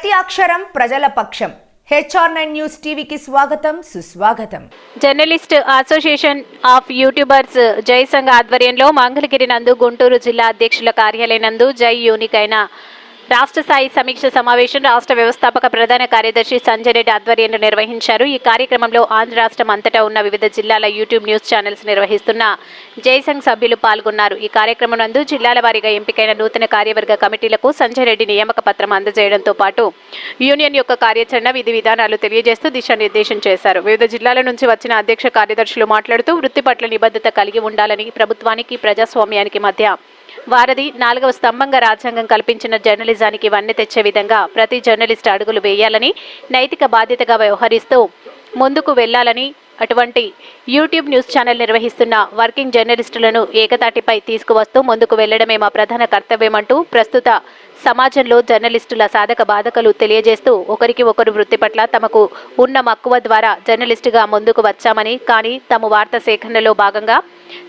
ప్రతి అక్షరం ప్రజల పక్షం. హెచ్ఆర్ నైన్ న్యూస్ టీవీకి స్వాగతం సుస్వాగతం. జర్నలిస్ట్ అసోసియేషన్ ఆఫ్ యూట్యూబర్స్ జై సంఘ ఆధ్వర్యంలో మంగళగిరి నందు గుంటూరు జిల్లా అధ్యక్షుల కార్యాలయం నందు జై యూనిక్ అయిన రాష్ట్ర స్థాయి సమీక్ష సమావేశం రాష్ట్ర వ్యవస్థాపక ప్రధాన కార్యదర్శి సంజయ్ రెడ్డి ఆధ్వర్యంలో నిర్వహించారు. ఈ కార్యక్రమంలో ఆంధ్ర రాష్ట్రం అంతటా ఉన్న వివిధ జిల్లాల యూట్యూబ్ న్యూస్ ఛానల్స్ నిర్వహిస్తున్న జైసంఘ్ సభ్యులు పాల్గొన్నారు. ఈ కార్యక్రమం నందు జిల్లాల వారీగా ఎంపికైన నూతన కార్యవర్గ కమిటీలకు సంజయ్ రెడ్డి నియామక పత్రం అందజేయడంతో పాటు యూనియన్ యొక్క కార్యాచరణ విధి విధానాలు తెలియజేస్తూ దిశానిర్దేశం చేశారు. వివిధ జిల్లాల నుంచి వచ్చిన అధ్యక్ష కార్యదర్శులు మాట్లాడుతూ వృత్తి పట్ల నిబద్ధత కలిగి ఉండాలని ప్రభుత్వానికి ప్రజాస్వామ్యానికి మధ్య వారధి నాలుగవ స్తంభంగా రాజ్యాంగం కల్పించిన జర్నలిజానికి వన్నె తెచ్చే విధంగా ప్రతి జర్నలిస్ట్ అడుగులు వేయాలని నైతిక బాధ్యతగా వ్యవహరిస్తూ ముందుకు వెళ్ళాలని అటువంటి యూట్యూబ్ న్యూస్ ఛానల్ నిర్వహిస్తున్న వర్కింగ్ జర్నలిస్టులను ఏకతాటిపై తీసుకువస్తూ ముందుకు వెళ్ళడమే మా ప్రధాన కర్తవ్యమంటూ ప్రస్తుత సమాజంలో జర్నలిస్టుల సాధక బాధకలు తెలియజేస్తూ ఒకరికి ఒకరు వృత్తి పట్ల తమకు ఉన్న మక్కువ ద్వారా జర్నలిస్టుగా ముందుకు వచ్చామని కానీ తమ వార్త సేకరణలో భాగంగా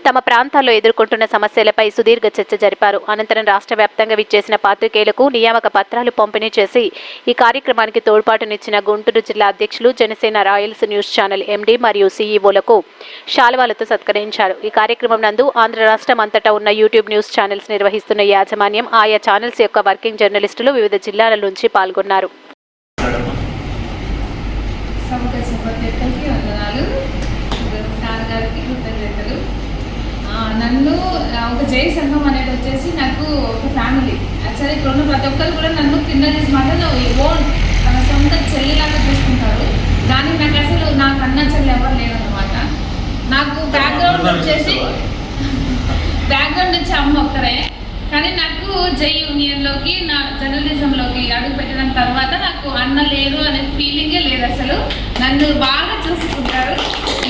తమ ప్రాంతాల్లో ఎదుర్కొంటున్న సమస్యలపై సుదీర్ఘ చర్చ జరిపారు. అనంతరం రాష్ట్ర వ్యాప్తంగా విచ్చేసిన పాత్రికేయులకు నియామక పత్రాలు పంపిణీ చేసి ఈ కార్యక్రమానికి తోడ్పాటునిచ్చిన గుంటూరు జిల్లా అధ్యక్షులు Janasena royals news channel MD మరియు సీఈఓలకు శాలువాలతో సత్కరించారు. ఈ కార్యక్రమం నందు ఆంధ్ర రాష్ట్రం అంతటా ఉన్న యూట్యూబ్ న్యూస్ ఛానల్స్ నిర్వహిస్తున్న యాజమాన్యం ఆయా ఛానల్స్ యొక్క వర్కింగ్ జర్నలిస్టులు వివిధ జిల్లాల నుంచి పాల్గొన్నారు సముద్ర శుభతీర్థంకి వందనాలు సార్ గారికి కృతజ్ఞతలు ఆ, నన్ను జై సంఘం అనేది వచ్చేసి నాకు ఒక ఫ్యామిలీ. యాక్చువల్లీ ఇక్కడ ఉన్న ప్రతి ఒక్కరు కూడా నన్ను కింద చేసి మాట ఓన్ తన సొంత చెల్లిలాగా చూసుకుంటారు. కానీ నాకు అసలు నాకు అన్న చెల్లి ఎవరు లేరన్నమాట. నాకు బ్యాక్గ్రౌండ్ వచ్చేసి బ్యాక్గ్రౌండ్ వచ్చి అమ్మ ఒక్కరే. కానీ నాకు జై యూనియన్లోకి నా జర్నలిజంలోకి అడుగు పెట్టిన తర్వాత నాకు అన్న లేరు అనే ఫీలింగే లేదు అసలు. నన్ను బాగా చూసుకుంటారు.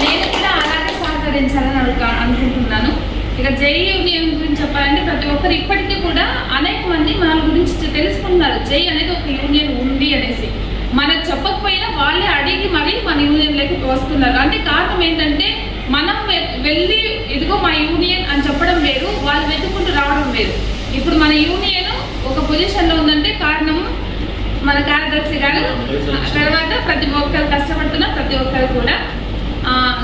నేను కూడా అలాగే సహకరించాలని అడుగు అనుకుంటున్నాను. ఇక జై యూనియన్ గురించి చెప్పాలంటే ప్రతి ఒక్కరు ఇప్పటికీ కూడా అనేక మంది మన గురించి తెలుసుకుంటున్నారు. జై అనేది ఒక యూనియన్ ఉంది అనేసి. మనకు చెప్పకపోయినా వాళ్ళే అడిగి మరీ మన యూనియన్లోకి తోస్తున్నారు అంటే కారణం ఏంటంటే మనం వెళ్ళి ఇదిగో మా యూనియన్ అని చెప్పడం వేరు వాళ్ళు వెతుక్కుంటూ రావడం వేరు. ఇప్పుడు మన యూనియన్ ఒక పొజిషన్లో ఉందంటే కారణం మన కార్యదర్శి గారు. తర్వాత ప్రతి ఒక్కరు కష్టపడుతున్న ప్రతి ఒక్కరు కూడా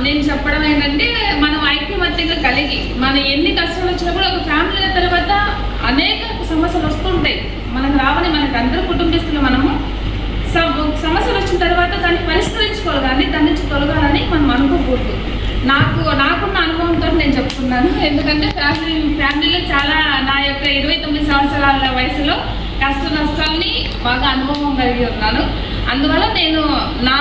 నేను చెప్పడం ఏంటంటే మనం ఐక్యమత్యంగా కలిగి మన ఎన్ని కష్టాలు వచ్చినా కూడా ఒక ఫ్యామిలీ తర్వాత అనేక సమస్యలు వస్తుంటాయి మనకు రావని మనకు అందరూ కుటుంబస్తులు మనము సమస్యలు వచ్చిన తర్వాత దాన్ని పరిష్కరించుకోవాలి కానీ దాని నుంచి తొలగాలని మనం అనుకోకూడదు. నాకు నాకున్న అనుభవంతో నేను చెప్తున్నాను. ఎందుకంటే ఫ్యామిలీ ఫ్యామిలీలో చాలా నా యొక్క ఇరవై తొమ్మిది సంవత్సరాల వయసులో కష్ట నష్టాలని బాగా అనుభవం కలిగి ఉన్నాను. అందువల్ల నేను నా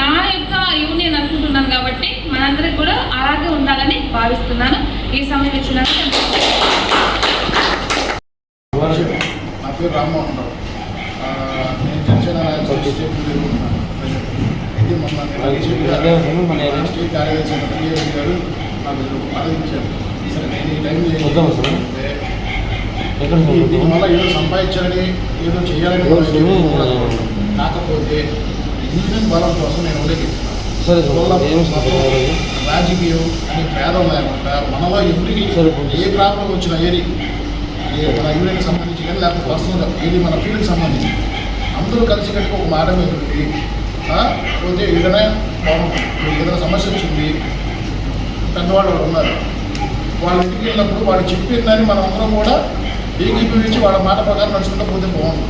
నా యొక్క యూనియన్ అనుకుంటున్నాను కాబట్టి మనందరికి కూడా అలాగే ఉండాలని భావిస్తున్నాను ఈ సమయం ఇచ్చినందుకు నా పేరు రామ్మోహన్ రావు ఆ, నేను జనసేన స్టేట్ అయితే మొన్న నేను స్టేట్ కార్యదర్శి పిఎస్ గారు నాకు ఆలోచించారు సరే నేను ఈ టైం వద్దామా సార్? ఎక్కడ సార్ వద్దామా? దీనివల్ల ఏదో సంపాదించాలని ఏదో చేయాలని కాకపోతే బలం కోసం నేను ఉండేది రాజకీయం అని భేదం లేకుండా మనలో ఎవరికి. ఏ ప్రాబ్లం వచ్చినా ఏది? మన యూనియన్కి సంబంధించి కానీ లేకపోతే పర్సనల్ ఏది మన ఫీల్డ్కి సంబంధించి. అందరూ కలిసి కట్టి ఒక మాట మీద ఆ, పోతే ఏదైనా ఏదైనా సమస్య వచ్చింది పెద్దవాళ్ళు వాళ్ళు ఉన్నారు? వాళ్ళ ఇంటికి వెళ్ళినప్పుడు వాళ్ళు చెప్పిందని మనం అందరం కూడా ఏకీభవించి వాళ్ళ మాట ప్రకారం నడుచుకుంటూ పోతే అర్థం-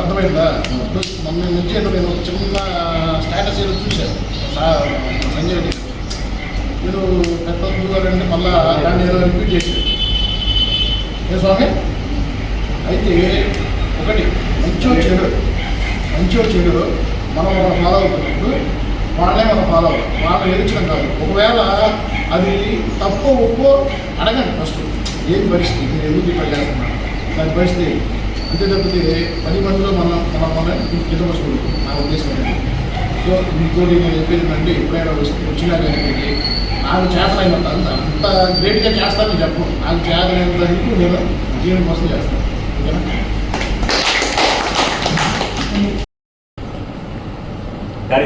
అర్థమైందా? ఇప్పుడు నుంచి నేను ఒక చిన్న స్టేటస్ ఏదో చూశాను. సంజయ్ రెడ్డి మీరు పెద్ద గారంటే మళ్ళీ దాన్ని ఏదో రిపీట్ చేశారు ఏ స్వామి? అయితే ఒకటి మంచో చెడు. మంచో చెడు మనం మనం ఫాలో అవుతున్నప్పుడు వాళ్ళే మనం ఫాలో అవుతాం వాళ్ళని ఎదిరించడం కాదు. ఒకవేళ అది తప్పు ఒప్పు అడగండి ఫస్ట్ ఏం పరిస్థితి? మీరు ఎందుకు ఇట్లా చేస్తున్నారు? దాని పరిస్థితి అంతే తప్పితే పది మందిలో మనం మనం మన కిందపరుచుకోలేదు నా ఉద్దేశం సో ఇంకోటి నేను చెప్పేది ఏంటంటే ఎప్పుడైనా వస్తే వచ్చినా కానీ నాకు చేతనైనంత అంత అంత గ్రేట్గా చేస్తానని చెప్పను నాకు చేతనైనంత వరకు నేను జీవనం కోసం చేస్తాను. ఓకేనా?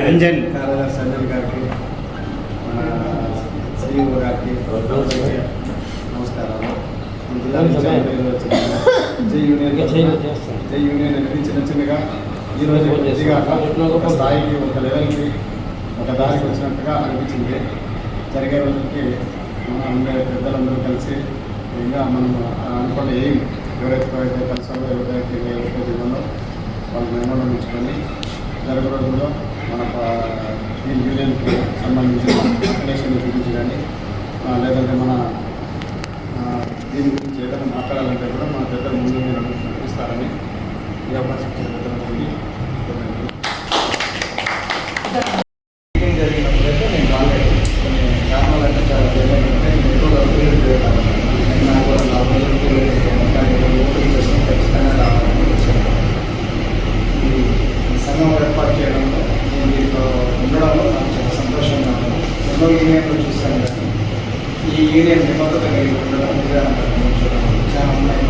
రంజన్. సంజయ్ గారికి మన గారికి నమస్కారాలు ఈ జిల్లా నుంచి వచ్చిన జై యూనియన్ జై యూనియన్ అనేది చిన్న చిన్నగా ఈరోజు కొద్దిగా ఒక స్థాయికి ఒక లెవెల్కి ఒక దారికి వచ్చినట్టుగా అనిపించింది. జరిగే రోజులకి మన అందరి పెద్దలందరూ కలిసి ఇంకా మనం అనుకున్న ఏం ఎవరైతే కలిసామో ఎవరైతే ఎవరైతే ఇవ్వాలో వాళ్ళ మెమోరం ఉంచుకొని జరిగే రోజుల్లో మన ఈ యూనియన్కి సంబంధించిన అప్లికేషన్ గురించి కానీ ఆ, లేదంటే మన దీని గురించి ఏదైనా మాట్లాడాలంటే కూడా మన పెద్దలు ముందు మీరు నడిపిస్తారని ఈ అవకాశం ఇచ్చిన పెద్దలందరికీ కృతజ్ఞతలు. మీటింగ్ జరిగినప్పుడైతే నేను రాలేదు కొన్ని కారణాలు అంటే చాలా జరిగాయంటే నేను ఎక్కువగా ఫీల్డ్ చేయగలను నాకు కూడా నా రోజులు ఫీల్డ్ చేయగలను కానీ నేను ఓపెన్ చేసిన ఖచ్చితంగా రావాలని వచ్చాను ఈ ఈ సంఘం ఏర్పాటు చేయడంలో నేను దీంట్లో ఉండడంలో నాకు చాలా సంతోషంగా ఉంది ఎన్నో యూనియన్లు చూశాను కానీ ఈ యూనియన్ నిబద్ధత కలిగి ఉండడం ఇదే నాకు అనిపించడం చాలా ఉన్నాయి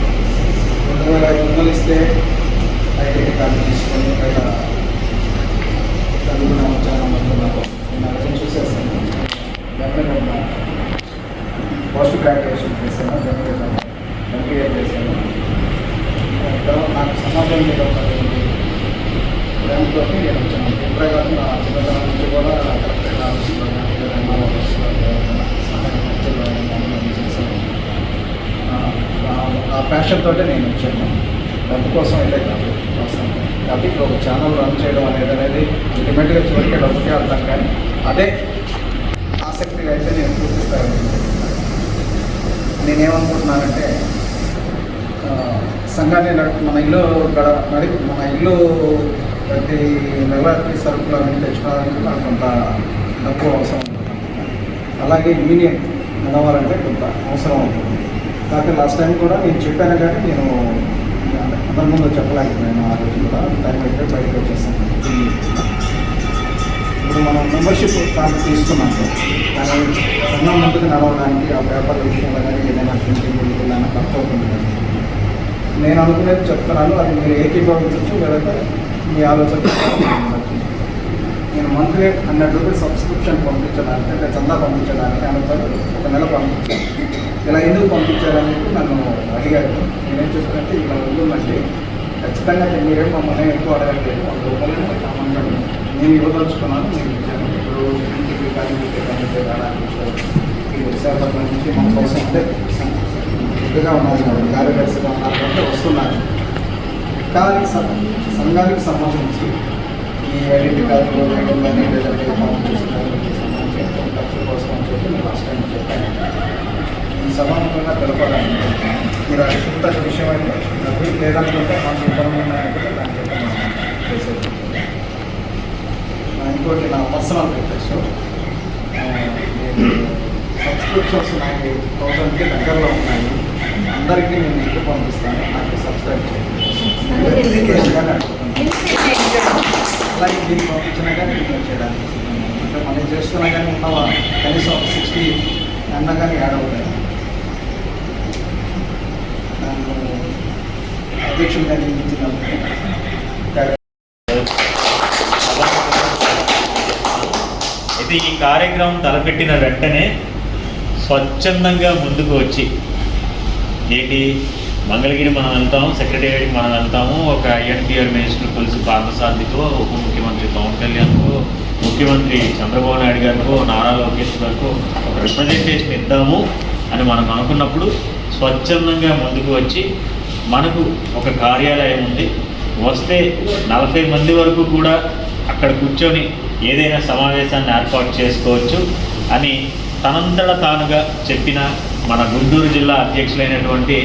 రెండు వేల ఐదు వందలు ఇస్తే ఐడెంటి కార్డు తీసుకొని బయట చదువుకున్న చాలా మంది ఉన్నారు నేను అర్థం చూసేస్తాను గమనించకుండా పోస్ట్ గ్రాడ్యుయేషన్ చేశాను గమనించాను ఎంబీఏ చేశాను తర్వాత నాకు సమాజం మీద ఒక ప్రేమతో నేను వచ్చాను. ఇప్పుడే చిన్నతనం నుంచి కూడా కలెక్టర్ ఆఫీస్లో ఆ- ప్యాషన్ తోటే నేను వచ్చాను. డబ్బు కోసం అయితే కాదు కాబట్టి ఇప్పుడు ఒక ఛానల్ రన్ చేయడం అనేది అనేది అల్టిమేట్గా చివరికి డబ్బుకే అర్థం కానీ అదే ఆసక్తిగా అయితే నేను పూర్తిస్తాను నేనేమనుకుంటున్నానంటే సంఘాన్ని నడుపు మన ఇల్లు గడ నడి మన ఇల్లు ప్రతి నెలకి సరుకులు అవన్నీ తెచ్చుకోవాలంటే నాకు కొంత డబ్బు అవసరం ఉంటుంది. అలాగే యూనియన్ నడవాలంటే కొంత అవసరం ఉంటుంది. కాకపోతే లాస్ట్ టైం కూడా నేను చెప్పాను కానీ నేను అందరి ముందు చెప్పలేకపోయాను. ఆ రోజు కూడా టైం అయితే బయటకు వచ్చేసాను. ఇప్పుడు మనం మెంబర్షిప్ కార్డు తీసుకున్నాం. సార్. కానీ సంఘం ముందుకు నడవడానికి ఆ పేపర్ విషయంలో కానీ ఏదైనా ప్రింటింగ్ ఏదైనా తక్కువ ఉంటుంది నేను అనుకునేది చెప్తున్నాను అది మీరు ఏకీభవించవచ్చు లేదంటే మీ ఆలోచన నేను మంత్లీ హండ్రెడ్ రూపీస్ సబ్స్క్రిప్షన్ పంపించడానికి అంటే చందా పంపించడానికి అనుకుని ఒక నెల పంపించాను ఇలా ఎందుకు పంపించారని నన్ను అడిగారు. నేనేం చెప్పినట్టే ఇలా ఉంటుందండి ఖచ్చితంగా మీరేం మమ్మల్ని ఎక్కువ అడగట్లేదు వంద రూపాయలు కామన్గా నేను ఇవ్వదలుచుకున్నాను నేను ఇచ్చాను ఇప్పుడు ఇంటికి కానీ ఇంటికి కానీ రావడానికి ఈ విశాఖపట్నం నుంచి మన కోసం అంటే ఇదిగా ఉన్నారు కాబట్టి కార్యదర్శిగా ఉన్నారు కాబట్టి వస్తున్నారు. కానీ సం- సంఘానికి సంబంధించి ఈ ఐడెంటి కార్డు వేయడం కానీ లేదంటే సంబంధించి కోసం అని చెప్పి నేను లాస్ట్ టైం చెప్పాను. ఈ సమానంగా తెలపడానికి మీరు అడుగుతున్న విషయం అయితే నాకు లేదనుకుంటే మాకు ఇబ్బంది ఉన్నాయంటే దాని చెప్పి చేసేది ఇంకోటి నా పర్సనల్ రిక్వెస్ట్. సబ్స్క్రిప్షన్స్ నాకు థౌసండ్కి అందరికీ నేను ఇంటికి పంపిస్తాను. నాకు సబ్స్క్రైబ్ చేయండి. రిక్వెస్ట్ కానీ అలాగే దీన్ని పంపించినా కానీ రిక్వెస్ట్ చేయడానికి అంటే మనం చేస్తున్నా కానీ ఉన్నావా కనీసం ఒక సిక్స్టీ అన్న కానీ యాడ్ అవుతాయి. నన్ను అధ్యక్షుడిగా నియమించినందుకు అయితే ఈ కార్యక్రమం తలపెట్టిన వెంటనే స్వచ్ఛందంగా ముందుకు వచ్చి ఏంటి మంగళగిరి మనం వెళ్తాము సెక్రటేరియట్కి మనం వెళ్తాము. ఒక ఐఎన్టీఆర్ మినిస్టర్ కొలుసు పార్థసారథితో ఉప ముఖ్యమంత్రి పవన్ కళ్యాణ్కు ముఖ్యమంత్రి చంద్రబాబు నాయుడు గారికో నారా లోకేష్ గారికి ఒక రిప్రజెంటేషన్ ఇద్దాము అని మనం అనుకున్నప్పుడు స్వచ్ఛందంగా ముందుకు వచ్చి మనకు ఒక కార్యాలయం ఉంది. వస్తే నలభై మంది వరకు కూడా అక్కడ కూర్చొని ఏదైనా సమావేశాన్ని ఏర్పాటు చేసుకోవచ్చు అని తనంతట తానుగా చెప్పిన మన గుంటూరు జిల్లా అధ్యక్షులైనటువంటి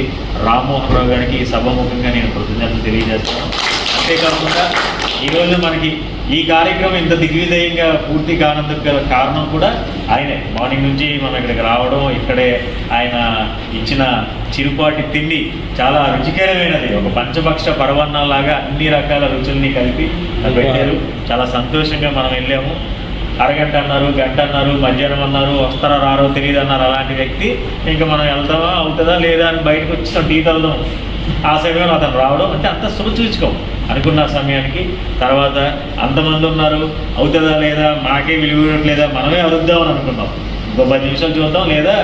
రామ్మోహన్ రావు గారికి సభాముఖంగా నేను కృతజ్ఞతలు తెలియజేస్తాను అంతేకాకుండా ఈరోజు మనకి ఈ కార్యక్రమం ఇంత దిగ్విజయంగా పూర్తి కానందుకు గల కారణం కూడా ఆయనే. మార్నింగ్ నుంచి మనం ఇక్కడికి రావడం ఇక్కడే ఆయన ఇచ్చిన చిరుపాటి తిండి చాలా రుచికరమైనది. ఒక పంచభక్ష పరవన్నంలాగా అన్ని రకాల రుచుల్ని కలిపి పెట్టారు. చాలా సంతోషంగా మనం వెళ్ళాము. అరగంట అన్నారు గంట అన్నారు మధ్యాహ్నం అన్నారు వస్తారా రారో తెలియదు అన్నారు అలాంటి వ్యక్తి. ఇంకా మనం వెళ్తామా అవుతుందా లేదా అని బయటకు వచ్చిన టీ తాగుదాం. ఆ సమయంలో అతను రావడం అంటే అంత శుభసూచకం అనుకున్న సమయానికి తర్వాత అంతమంది ఉన్నారు అవుతుందా లేదా మాకే విలువ లేదా మనమే అవుద్దామని అనుకున్నాం. ఇంకో పది నిమిషాలు చూద్దాం లేదా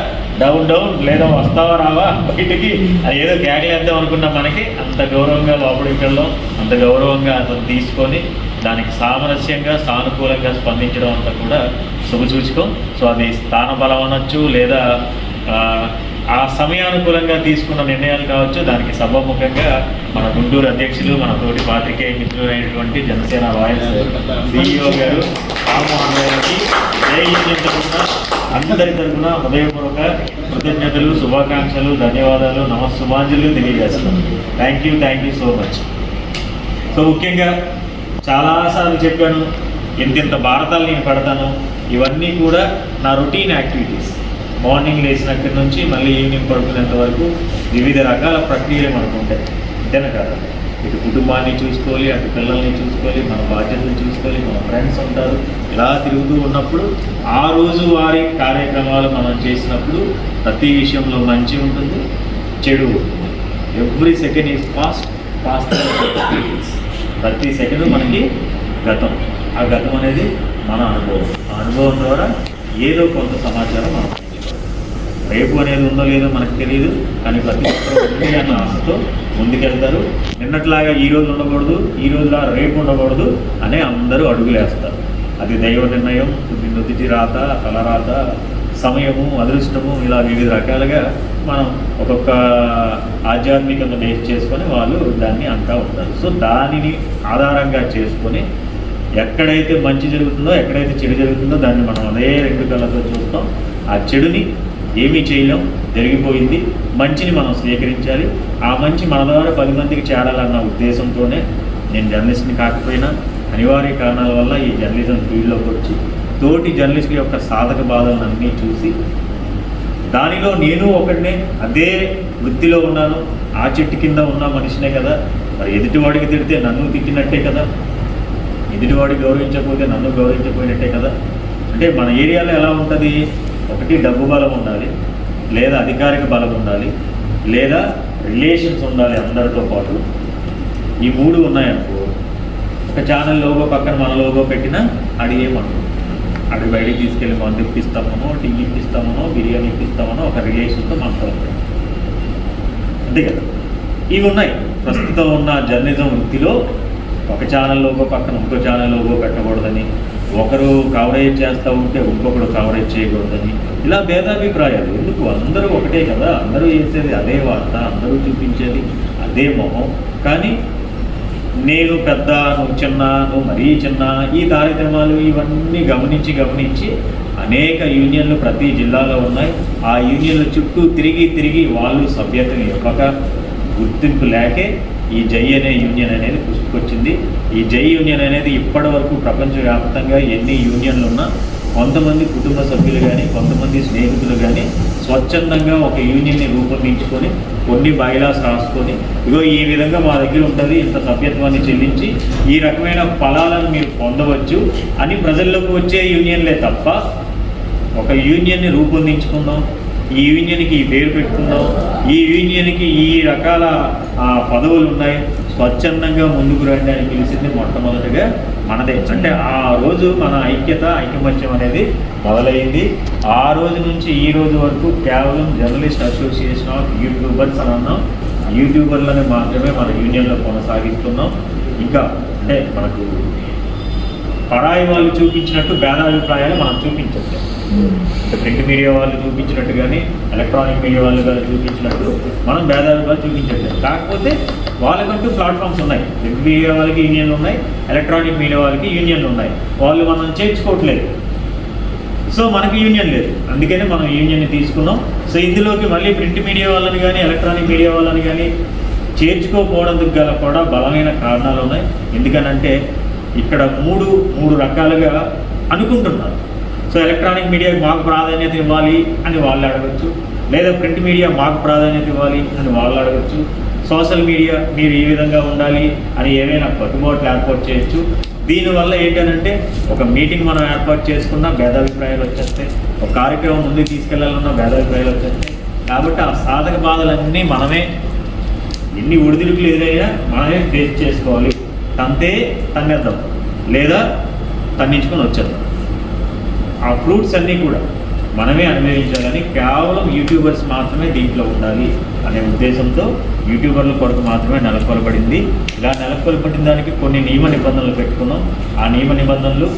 డౌన్ డౌన్ లేదా వస్తావా రావా బయటికి అది ఏదో కేకలేద్దాం అనుకున్న మనకి అంత గౌరవంగా లోపలికి వెళ్దాం అంత గౌరవంగా అతను తీసుకొని దానికి సామరస్యంగా సానుకూలంగా స్పందించడం అంతా కూడా శుభసూచకం సో అది స్థాన బలం అనొచ్చు లేదా ఆ, సమయానుకూలంగా తీసుకున్న నిర్ణయాలు కావచ్చు. దానికి సభాముఖంగా మన గుంటూరు అధ్యక్షులు మన తోటి పాత్రికేయ మిత్రులైనటువంటి అయినటువంటి జనసేన వాయిస్ సిఇఓ గారు రామ్మోహన్ గారికి జై తరఫున అందరి తరఫున హృదయపూర్వక కృతజ్ఞతలు శుభాకాంక్షలు ధన్యవాదాలు నమస్సుమాంజలు తెలియజేస్తున్నాం thank you thank you so much so ముఖ్యంగా చాలాసార్లు చెప్పాను ఇంతింత భారతాలు నేను పడతాను ఇవన్నీ కూడా నా రొటీన్ యాక్టివిటీస్. మార్నింగ్ లేచినక్కడి నుంచి మళ్ళీ ఈవినింగ్ పడుకునేంత వరకు వివిధ రకాల ప్రక్రియలు మనకు ఉంటాయి. అంతేనా కదా? ఇటు కుటుంబాన్ని చూసుకోవాలి అటు పిల్లల్ని చూసుకోవాలి మన బాధ్యతలు చూసుకోవాలి మన ఫ్రెండ్స్ ఉంటారు. ఇలా తిరుగుతూ ఉన్నప్పుడు ఆ రోజు వారి కార్యక్రమాలు మనం చేసినప్పుడు ప్రతి విషయంలో మంచి ఉంటుంది చెడు ఉంటుంది. Every second is fast fast ప్రతి సెకండ్ మనకి గతం. ఆ గతం అనేది మన అనుభవం. ఆ అనుభవం ద్వారా ఏదో కొంత సమాచారం మనం రేపు అనేది ఉందో లేదో మనకు తెలియదు కానీ ప్రతి ఒక్కరు ఉంది అన్న ఆశతో ముందుకెళ్తారు. నిన్నట్లాగా ఈ రోజు ఉండకూడదు ఈ రోజులా రేపు ఉండకూడదు అనే అందరూ అడుగులేస్తారు. అది దైవ నిర్ణయం నుదుటి రాత తలరాత సమయము అదృష్టము ఇలా వివిధ రకాలుగా మనం ఒక్కొక్క ఆధ్యాత్మికంగా బేస్ చేసుకొని వాళ్ళు దాన్ని అంతా ఉంటారు. సో దానిని ఆధారంగా చేసుకొని ఎక్కడైతే మంచి జరుగుతుందో ఎక్కడైతే చెడు జరుగుతుందో దాన్ని మనం అదే రెండు కళ్ళతో చూస్తాం. ఆ చెడుని ఏమీ చేయలేం. జరిగిపోయింది. మంచిని మనం స్వీకరించాలి. ఆ మంచి మన ద్వారా పది మందికి చేరాలన్న ఉద్దేశంతోనే నేను జర్నలిస్ట్ని కాకపోయినా అనివార్య కారణాల వల్ల ఈ జర్నలిజం ఫీల్డ్లోకి వచ్చి తోటి జర్నలిస్టుల యొక్క సాధక బాధలను అన్నీ చూసి దానిలో నేను ఒకటినే అదే వృత్తిలో ఉన్నాను. ఆ చెట్టు కింద ఉన్న మనిషినే కదా. మరి ఎదుటివాడికి తిడితే నన్ను తిట్టినట్టే కదా. ఎదుటివాడు గౌరవించకపోతే నన్ను గౌరవించకపోయినట్టే కదా. అంటే మన ఏరియాలో ఎలా ఉంటుంది? ఒకటి డబ్బు బలం ఉండాలి లేదా అధికారిక బలం ఉండాలి లేదా రిలేషన్స్ ఉండాలి అందరితో పాటు. ఈ మూడు ఉన్నాయనుకో ఒక ఛానల్ లోగో పక్కన మన లోగో పెట్టినా అది అది బయటికి తీసుకెళ్ళి మందు ఇప్పిస్తామనో టీ ఇప్పిస్తామనో బిర్యానీ ఇప్పిస్తామనో ఒక రిలేషన్తో మాట్లాడుతాం. అంతే కదా? ఇవి ఉన్నాయి. ప్రస్తుతం ఉన్న జర్నలిజం వృత్తిలో ఒక ఛానల్ లోగో పక్కన ఇంకో ఛానల్ లోగో పెట్టకూడదని ఒకరు కవరేజ్ చేస్తూ ఉంటే ఇంకొకరు కవరేజ్ చేయకూడదని ఇలా భేదాభిప్రాయాలు. ఎందుకు? అందరూ ఒకటే కదా. అందరూ చేసేది అదే వార్త అందరూ చూపించేది అదే మొహం. కానీ నేను పెద్ద నువ్వు చిన్న నువ్వు మరీ చిన్న ఈ కార్యక్రమాలు ఇవన్నీ గమనించి గమనించి అనేక యూనియన్లు ప్రతి జిల్లాలో ఉన్నాయి. ఆ యూనియన్ల చుట్టూ తిరిగి తిరిగి వాళ్ళు సభ్యతను ఇవ్వక గుర్తింపు లేకే ఈ జై అనే యూనియన్ అనేది పుట్టుకొచ్చింది. ఈ జై యూనియన్ అనేది ఇప్పటి వరకు ప్రపంచవ్యాప్తంగా ఎన్ని యూనియన్లు ఉన్నా కొంతమంది కుటుంబ సభ్యులు కానీ కొంతమంది స్నేహితులు కానీ స్వచ్ఛందంగా ఒక యూనియన్ని రూపొందించుకొని కొన్ని బైలాస్ రాసుకొని ఇగో ఈ విధంగా మా దగ్గర ఉంటుంది ఇంత సభ్యత్వాన్ని చెల్లించి ఈ రకమైన ఫలాలను మీరు పొందవచ్చు అని ప్రజల్లోకి వచ్చే యూనియన్లే తప్ప ఒక యూనియన్ని రూపొందించుకుందాం ఈ యూనియన్కి ఈ పేరు పెట్టుకుందాం ఈ యూనియన్కి ఈ రకాల పదవులు ఉన్నాయి స్వచ్ఛందంగా ముందుకు రండి అని పిలిచింది మొట్టమొదటిగా మనదే. అంటే ఆ రోజు మన ఐక్యత ఐకమత్యం అనేది మొదలైంది. ఆ రోజు నుంచి ఈ రోజు వరకు కేవలం జర్నలిస్ట్ అసోసియేషన్ ఆఫ్ యూట్యూబర్స్ అని అన్నాం. యూట్యూబర్లను మాత్రమే మన యూనియన్లో కొనసాగిస్తున్నాం. ఇంకా అంటే మనకు పరాయి వాళ్ళు చూపించినట్టు భేదాభిప్రాయాలు మనం చూపించట్లేదు. ప్రింట్ మీడియా వాళ్ళు చూపించినట్టు కానీ ఎలక్ట్రానిక్ మీడియా వాళ్ళు కానీ చూపించినట్టు మనం భేదాలుగా చూపించట్లేదు. కాకపోతే వాళ్ళకంటూ ప్లాట్ఫామ్స్ ఉన్నాయి. ప్రింట్ మీడియా వాళ్ళకి యూనియన్లు ఉన్నాయి ఎలక్ట్రానిక్ మీడియా వాళ్ళకి యూనియన్లు ఉన్నాయి. వాళ్ళు మనం చేర్చుకోవట్లేదు. సో మనకి యూనియన్ లేదు. అందుకనే మనం యూనియన్ని తీసుకున్నాం. సో ఇందులోకి మళ్ళీ ప్రింట్ మీడియా వాళ్ళని కానీ ఎలక్ట్రానిక్ మీడియా వాళ్ళని కానీ చేర్చుకోకపోవడానికి గల కూడా బలమైన కారణాలు ఉన్నాయి. ఎందుకనంటే ఇక్కడ మూడు మూడు రకాలుగా అనుకుంటున్నారు. సో ఎలక్ట్రానిక్ మీడియాకి మాకు ప్రాధాన్యత ఇవ్వాలి అని వాళ్ళు అడగచ్చు. లేదా ప్రింట్ మీడియా మాకు ప్రాధాన్యత ఇవ్వాలి అని వాళ్ళు అడగచ్చు. సోషల్ మీడియా మీరు ఈ విధంగా ఉండాలి అని ఏమైనా కట్టుబాట్లు ఏర్పాటు చేయొచ్చు. దీనివల్ల ఏంటంటే ఒక మీటింగ్ మనం ఏర్పాటు చేసుకున్న భేదాభిప్రాయాలు వచ్చేస్తాయి. ఒక కార్యక్రమం ముందుకు తీసుకెళ్ళాలన్న భేదాభిప్రాయాలు వచ్చేస్తాయి. కాబట్టి ఆ సాధక బాధలన్నీ మనమే ఎన్ని ఒడిదుడుకులు ఎదురైనా మనమే ఫేస్ చేసుకోవాలి. తంతే తన్నేద్దాం. లేదా తన్నించుకొని వచ్చేద్దాం. ఆ ఫ్రూట్స్ అన్నీ కూడా మనమే అనుభవించాలని కేవలం యూట్యూబర్స్ మాత్రమే దీంట్లో ఉండాలి అనే ఉద్దేశంతో యూట్యూబర్ల కొరకు మాత్రమే నెలకొల్పడింది ఇలా నెలకొల్పడిన దానికి కొన్ని నియమ నిబంధనలు పెట్టుకున్నాం. ఆ నియమ నిబంధనలు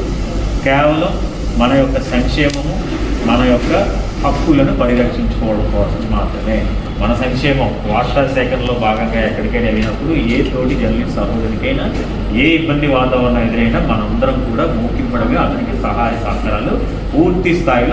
కేవలం మన యొక్క సంక్షేమము మన యొక్క హక్కులను పరిరక్షించుకోవడం కోసం మాత్రమే. మన సంక్షేమం. వార్తా సేకరణలో భాగంగా ఎక్కడికైనా వెళ్ళినప్పుడు ఏ తోటి జర్నలిస్ట్ సహోదరికైనా ఏ ఇబ్బంది వాతావరణం ఎదురైనా మనందరం కూడా మూకింపడమే అతనికి సహాయ సహకారాలు పూర్తి స్థాయిలో